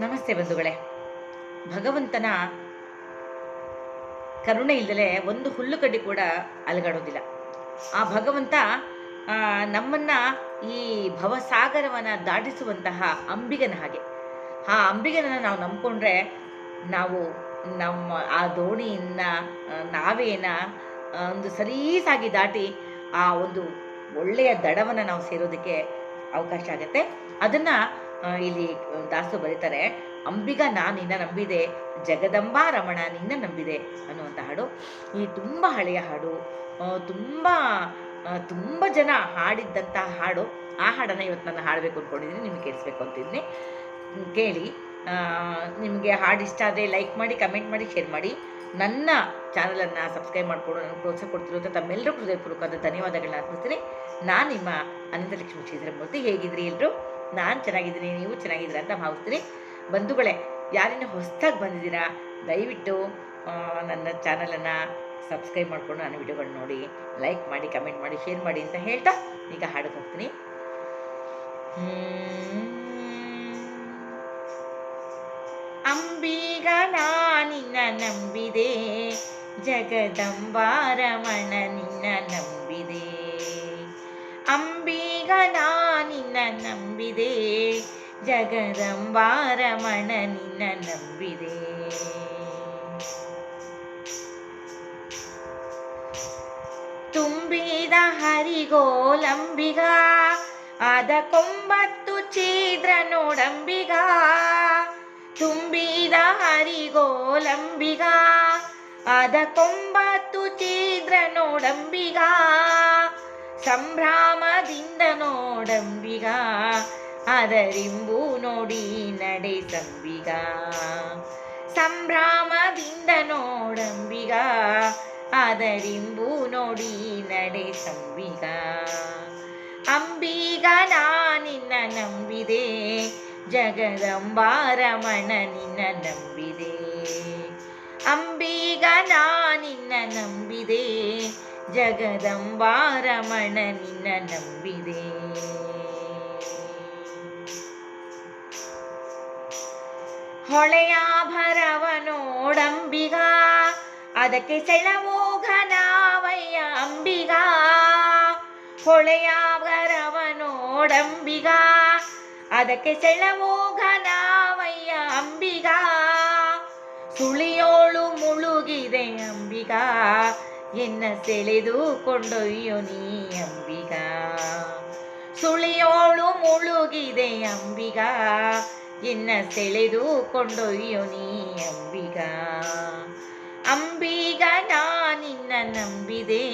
ನಮಸ್ತೆ ಬಂಧುಗಳೇ. ಭಗವಂತನ ಕರುಣೆ ಇಲ್ಲದೆ ಒಂದು ಹುಲ್ಲು ಕಡ್ಡಿ ಕೂಡ ಅಲಗಾಡೋದಿಲ್ಲ. ಆ ಭಗವಂತ ನಮ್ಮನ್ನ ಈ ಭವಸಾಗರವನ್ನು ದಾಟಿಸುವಂತಹ ಅಂಬಿಗನ ಹಾಗೆ. ಆ ಅಂಬಿಗನನ್ನು ನಾವು ನಂಬ್ಕೊಂಡ್ರೆ ನಾವು ನಮ್ಮ ಆ ದೋಣಿಯನ್ನ ನಾವೇನ ಒಂದು ಸರೀಸಾಗಿ ದಾಟಿ ಆ ಒಂದು ಒಳ್ಳೆಯ ದಡವನ್ನು ನಾವು ಸೇರೋದಕ್ಕೆ ಅವಕಾಶ ಆಗುತ್ತೆ. ಅದನ್ನು ಇಲ್ಲಿ ದಾಸು ಬರೀತಾರೆ, ಅಂಬಿಗ ನಾನು ನಿನ್ನ ನಂಬಿದೆ, ಜಗದಂಬಾ ರಮಣ ನಿನ್ನ ನಂಬಿದೆ ಅನ್ನುವಂಥ ಹಾಡು. ಈ ತುಂಬ ಹಳೆಯ ಹಾಡು ತುಂಬ ತುಂಬ ಜನ ಹಾಡಿದ್ದಂತಹ ಹಾಡು, ಆ ಹಾಡನ್ನು ಇವತ್ತು ನಾನು ಹಾಡಬೇಕು ಅಂದ್ಕೊಂಡಿದ್ದೀನಿ ನಿಮ್ಗೆ ಕೇಳಿಸ್ಬೇಕು ಅಂತಿದ್ದೀನಿ ಕೇಳಿ ನಿಮಗೆ ಹಾಡು ಇಷ್ಟ ಆದರೆ ಲೈಕ್ ಮಾಡಿ, ಕಮೆಂಟ್ ಮಾಡಿ, ಶೇರ್ ಮಾಡಿ. ನನ್ನ ಚಾನಲನ್ನು ಸಬ್ಸ್ಕ್ರೈಬ್ ಮಾಡಿಕೊಂಡು ನನಗೆ ಪ್ರೋತ್ಸಾಹ ಕೊಡ್ತಿರುವಂಥ ತಮ್ಮೆಲ್ಲರೂ ಹೃದಯಪೂರ್ವಕವಾದ ಧನ್ಯವಾದಗಳನ್ನ ಅರ್ಪಿಸ್ತೀನಿ. ನಾನು ನಿಮ್ಮ ಅನಂತಲಕ್ಷ್ಮಿ ಶ್ರೀಧರಮೂರ್ತಿ ಹೇಗಿದ್ರಿ ಎಲ್ಲರೂ ನಾನು ಚೆನ್ನಾಗಿದ್ದೀನಿ, ನೀವು ಚೆನ್ನಾಗಿದ್ದೀರಾ ಅಂತ ಭಾವಿಸ್ತೀನಿ. ಬಂಧುಗಳೇ ಯಾರಿನ ಹೊಸದಾಗಿ ಬಂದಿದ್ದೀರಾ? ದಯವಿಟ್ಟು ನನ್ನ ಚಾನಲನ್ನು ಸಬ್ಸ್ಕ್ರೈಬ್ ಮಾಡಿಕೊಂಡು ನನ್ನ ವಿಡಿಯೋಗಳನ್ನ ನೋಡಿ ಲೈಕ್ ಮಾಡಿ ಕಮೆಂಟ್ ಮಾಡಿ ಶೇರ್ ಮಾಡಿ ಅಂತ ಹೇಳ್ತಾ ಈಗ ಹಾಡಕ್ಕೆ ಹೋಗ್ತೀನಿ. ಅಂಬಿಗ ನಿನ್ನ ನಂಬಿದೆ, ಜಗದಂಬಾರಮಣ ನಿನ್ನ ನಂಬಿದೆ. ಅಂಬೀಗ ನಿನ್ನ ನಂಬಿದೆ ಜಗದಂಬಾರಮಣ ನಿನ್ನ ನಂಬಿದೆ ತುಂಬಿದ ಹರಿಗೋಲಂಬಿಗ ಆದ ಕೊಂಬತ್ತು ಛಿದ್ರ ನೋಡಂಬಿಗ ತುಂಬಿದ ಹರಿಗೋಲಂಬಿಗ ಆದ ಕೊಂಬತ್ತು ಛಿದ್ರ ನೋಡಂಬಿಗ ಸಂಭ್ರಮದಿಂದ ನೋಡಂಬಿಗ, ಅದರಿಂಬು ನೋಡಿ ನಡೆ ನಡೆಸಂಬಿಗ. ಸಂಭ್ರಮದಿಂದ ನೋಡಂಬಿಗ, ಅದರಿಂಬು ನೋಡಿ ನಡೆ ನಡೆಸಂಬಿಗ. ಅಂಬಿಗ ನಿನ್ನ ನಂಬಿದೆ ಜಗದಂಬಾರಮಣ ನಿನ್ನ ನಂಬಿದೆ. ಅಂಬಿಗ ನಿನ್ನ ನಂಬಿದೆ ಜಗದಂಬಾರಮಣ ನಿನ್ನ ನಂಬಿದೆ ಹೊಳೆಯ ಭರವ ನೋಡಂಬಿಗ ಅದಕ್ಕೆ ಸೆಳವೋ ಘನಾವಯ್ಯ ಅಂಬಿಗ ಹೊಳೆಯ ಭರವ ನೋಡಂಬಿಗ ಅದಕ್ಕೆ ಸೆಳವೋ ಎನ್ನ ಸೆಳೆದು ಕೊಂಡೊಯ್ಯೋ ನೀ ಅಂಬಿಗ ಸುಳಿಯೋಳು ಮುಳುಗಿದೆ ಅಂಬಿಗ ಎನ್ನ ಸೆಳೆದು ಕೊಂಡೊಯ್ಯೋ ನೀ ಅಂಬಿಗ ಅಂಬಿಗ ನಿನ್ನ ನಂಬಿದೆ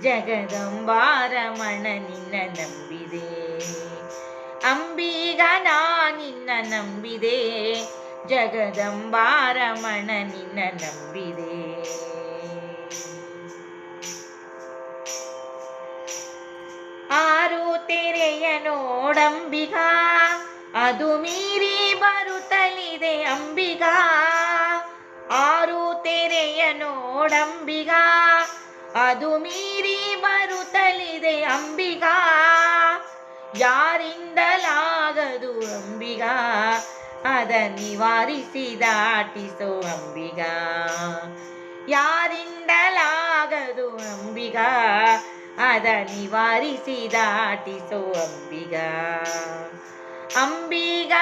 ಜಗದಂಬಾರಮಣ ನಿನ್ನ ನಂಬಿದೆ ಅಂಬಿಗ ನಿನ್ನ ನಂಬಿದೆ ಜಗದಂಬಾರಮಣ ನಿನ್ನ ನಂಬಿದೆ ನೋಡಂಬಿಗ ಅದು ಮೀರಿ ಬರುತ್ತಲಿದೆ ಅಂಬಿಗಾ. ಆರು ತೆರೆಯ ನೋಡಂಬಿಗ ಅದು ಮೀರಿ ಬರುತ್ತಲಿದೆ ಅಂಬಿಗಾ. ಯಾರಿಂದಲಾಗದು ಅಂಬಿಗಾ, ಅದ ನಿವಾರಿಸಿ ದಾಟಿಸೋ ಅಂಬಿಗ. ಯಾರಿಂದಲಾಗದು ಅಂಬಿಗ ಅದ ನಿವಾರಿಸಿ ದಾಟಿಸೋ ಅಂಬಿಗ. ಅಂಬಿಗ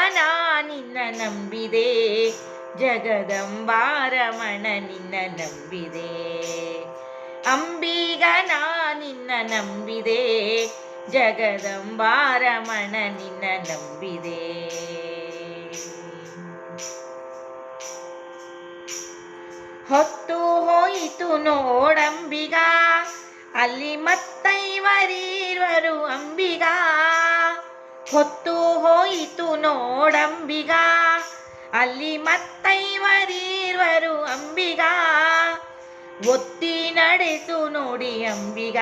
ನಿನ್ನ ನಂಬಿದೆ ಜಗದಂಬಾರಮಣ ನಿನ್ನ ನಂಬಿದೆ. ಅಂಬಿಗ ನಿನ್ನ ನಂಬಿದೆ ಜಗದಂಬಾರಮಣ ನಿನ್ನ ನಂಬಿದೆ. ಹೊತ್ತು ಹೋಯಿತು ನೋಡಂಬಿಗ ಅಲ್ಲಿ ಮತ್ತೈವರೀರ್ವರು ಅಂಬಿಗ. ಹೊತ್ತು ಹೋಯಿತು ನೋಡಂಬಿಗ. ಅಲ್ಲಿ ಮತ್ತೈವರೀರ್ವರು ಅಂಬಿಗ. ಒತ್ತಿ ನಡೆಸು ನೋಡಿ ಅಂಬಿಗ.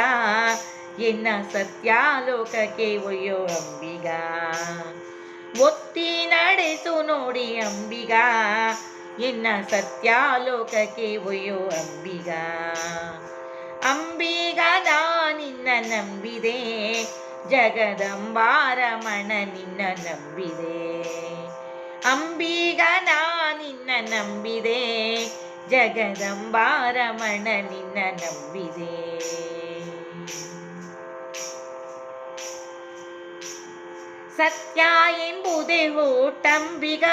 ಎನ್ನ ಸತ್ಯಾಲೋಕಕ್ಕೆ ಒಯ್ಯೋ ಅಂಬಿಗ. ಒತ್ತಿ ನಡೆಸು ನೋಡಿ ಅಂಬಿಗ. ಎನ್ನ ಸತ್ಯಾಲೋಕಕ್ಕೆ ಒಯ್ಯೋ ಅಂಬಿಗ. ಅಂಬಿಗ ನಿನ್ನ ನಂಬಿದೆ ಜಗದಂಬಾರಮಣ ನಿನ್ನ ನಂಬಿದೆ ಅಂಬಿಗ ನಾ ನಿನ್ನ ನಂಬಿದೆ ಜಗದಂಬಾರಮಣ ನಿನ್ನ ನಂಬಿದೆ ಸತ್ಯ ಎಂಬುದೇ ಊಟಂಬಿಗ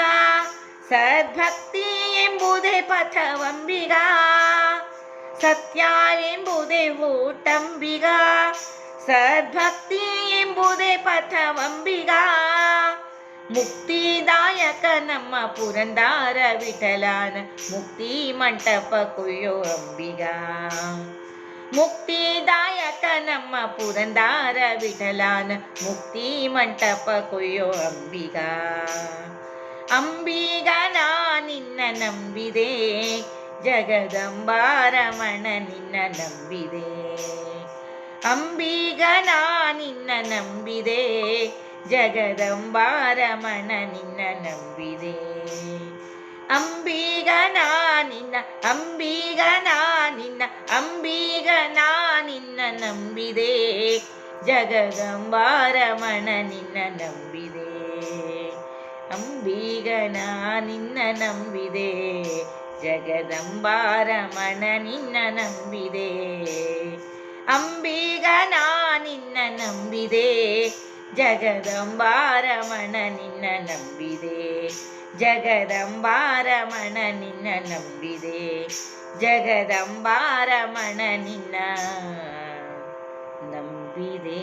ಸದ್ಭಕ್ತಿ ಎಂಬುದೇ ಪಥವಂಬಿಗ ಸತ್ಯ ಎಂಬುದೇ ಊಟಂಬಿಗ ಸದ್ಭಕ್ತಿ ಎಂಬುದೇ ಪಥವಂಬಿಗ ಮುಕ್ತಿದಾಯಕ ನಮ್ಮ ಪುರಂದಾರ ವಿಠಲಾನ ಮುಕ್ತಿ ಮಂಟಪ ಕೊಯ್ಯೋ ಅಂಬಿಗ ಮುಕ್ತಿದಾಯಕ ನಮ್ಮ ಪುರಂದಾರ ವಿಠಲಾನ ಮುಕ್ತಿ ಮಂಟಪ ಕೊಯ್ಯೋ ಅಂಬಿಗ ಅಂಬಿಗ ನಾ ನಿನ್ನ ನಂಬಿದೆ ಜಗದಂಬಾರಮಣ ನಿನ್ನ ನಂಬಿದೆ ಅಂಬಿಗ ನಾ ನಿನ್ನ ನಂಬಿದೆ ಜಗದಂಬಾರಮಣ ನಿನ್ನ ನಂಬಿದೆ ಅಂಬಿಗ ನಾ ನಿನ್ನ ಅಂಬಿಗ ನಾ ನಿನ್ನ ಅಂಬಿಗ ನಾ ನಿನ್ನ ನಂಬಿದೆ ಜಗದಂಬಾರಮಣ ನಿನ್ನ ನಂಬಿದೆ ಅಂಬಿಗ ನಾ ನಿನ್ನ ನಂಬಿದೆ ಜಗದಂಬಾರಮಣ ನಿನ್ನ ನಂಬಿದೆ ಅಂಬಿಗ ನಾ ನಿನ್ನ ನಂಬಿದೆ ಜಗದಂಬಾರಮಣ ನಿನ್ನ ನಂಬಿದೆ ಜಗದಂಬಾರಮಣ ನಿನ್ನ ನಂಬಿದೆ ಜಗದಂಬಾರಮಣ ನಿನ್ನ ನಂಬಿದೆ